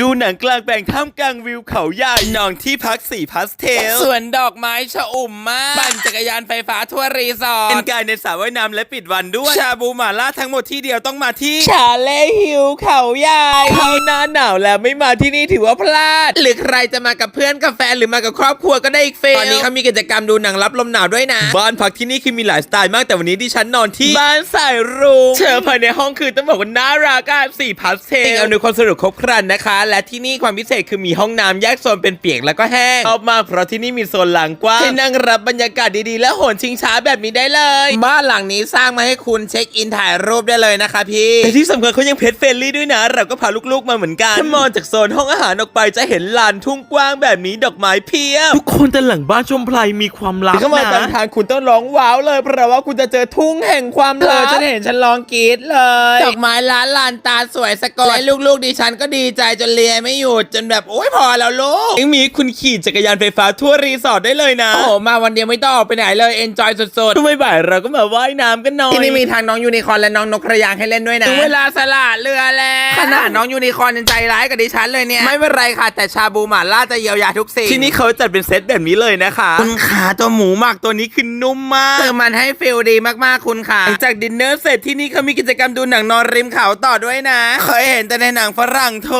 ดูหนังกลางแปลงท่ามกลางวิวเขาใหญ่นองที่พักสีพาสเทลสวนดอกไม้ชะอุ่มมาก ปั่นจักรยานไฟฟ้าทั่วรีสอร์เป็นทกายในสระว่ายน้ำและปิดวันด้วย ชาบูหมาล่าทั้งหมดที่เดียวต้องมาที่ ชาเล่ฮิวเขาใหญ่เข้าหน้าหนาวแล้วไม่มาที่นี่ถือว่าพลาด หรือใครจะมากับเพื่อนกับแฟนหรือมากับครอบครัวก็ได้อีกเฟลตอนนี้เขามีกิจกรรมดูหนังรับลมหนาวด้วยนะ บ้านพักที่นี่คือมีหลายสไตล์มากแต่วันนี้ดิฉันนอนที่บ้านสายรุ้งเชิญภายในห้องคือต้องบอกว่าน่ารักอะสีพาสเทลเอาในวยความสนุกครบครันนะคะและที่นี่ความพิเศษคือมีห้องน้ำแยกโซนเป็นเปียกแล้วก็แห้งชอบมากเพราะที่นี่มีโซนหลังกว้างให้นั่งรับบรรยากาศดีๆ และโหนชิงช้าแบบนี้ได้เลยบ้านหลังนี้สร้างมาให้คุณเช็คอินถ่ายรูปได้เลยนะคะพี่แต่ที่สำคัญเขายังเพจเฟรนลี่ด้วยนะ เราก็พาลูกๆมาเหมือนกันถ้ามองจากโซนห้องอาหารออกไปจะเห็นลานทุ่งกว้างแบบนี้ดอกไม้เพียบทุกคนแต่หลังบ้านชมไพรมีความลับเข้ามาตามทางคุณต้องร้องว้าวเลยเพราะว่าคุณจะเจอทุ่งแห่งความเอรัอกฉันเห็นฉันร้องกรี๊ดเลยดอกไม้ล้านลานตาสวยสะกดและลูกๆดิฉันก็ดีใจจนเลียไม่หยุดจนแบบโอ้ยพอแล้วลูกยังมีคุณขี่จักรยานไฟฟ้าทั่วรีสอร์ทได้เลยนะ โอ้โหมาวันเดียวไม่ต้องออกไปไหนเลยเอนจอยสุดช่วงบ่ายๆเราก็มาว่ายน้ำกันหน่อยๆที่นี่มีทางน้องยูนิคอร์นและน้องนกกระยางให้เล่นด้วยนะถึงเวลาสละเรือแล้วขนาดน้องยูนิคอร์นยังใจร้ายกับดิฉันเลยเนี่ยไม่เป็นไรค่ะ แต่ชาบูหม่าล่าจะเยียวยาทุกสิ่งที่นี่เขาจัดเป็นเซตแบบนี้เลยนะคะคุณขาตัวหมูหมักตัวนี้คือนุ่มมากเติมมันให้ฟิลดีมากๆคุณค่ะหลังจากดินเนอร์เสร็จที่นี่เขามีกิจกรรมดูหนังนอนริมเขาต่อด้วยนะ เคยเห็นแต่ในหนังฝรั่งโท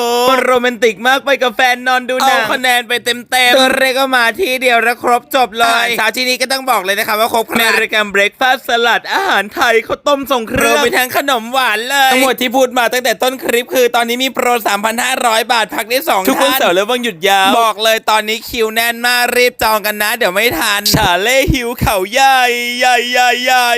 โรแมนติกมากไปกับแฟนนอนดูหนังเอาคะแนนไปเต็มๆตัวเรกก็มาที่เดียวแล้วครบจบเลอายหารเช้าที่นี่ก็ต้องบอกเลยนะคะว่าครบคในรันรายการเบรกฟาสต์สลัดอาหารไทยข้าวต้มทรงเครรื่วอมงไปทั้งขนมหวานเลยทั้งหมดที่พูดมาตั้งแต่ต้นคลิปคือตอนนี้มีโปร 3,500 บาทพักได้2ทุกคนท่านเสาร์และวันหยุดยาว บอกเลยตอนนี้คิวแน่นมากรีบจองกันนะ เดี๋ยวไม่ทันชาเล่หิวเขาใหญ่ใหญ่ใหญ่ใหญ่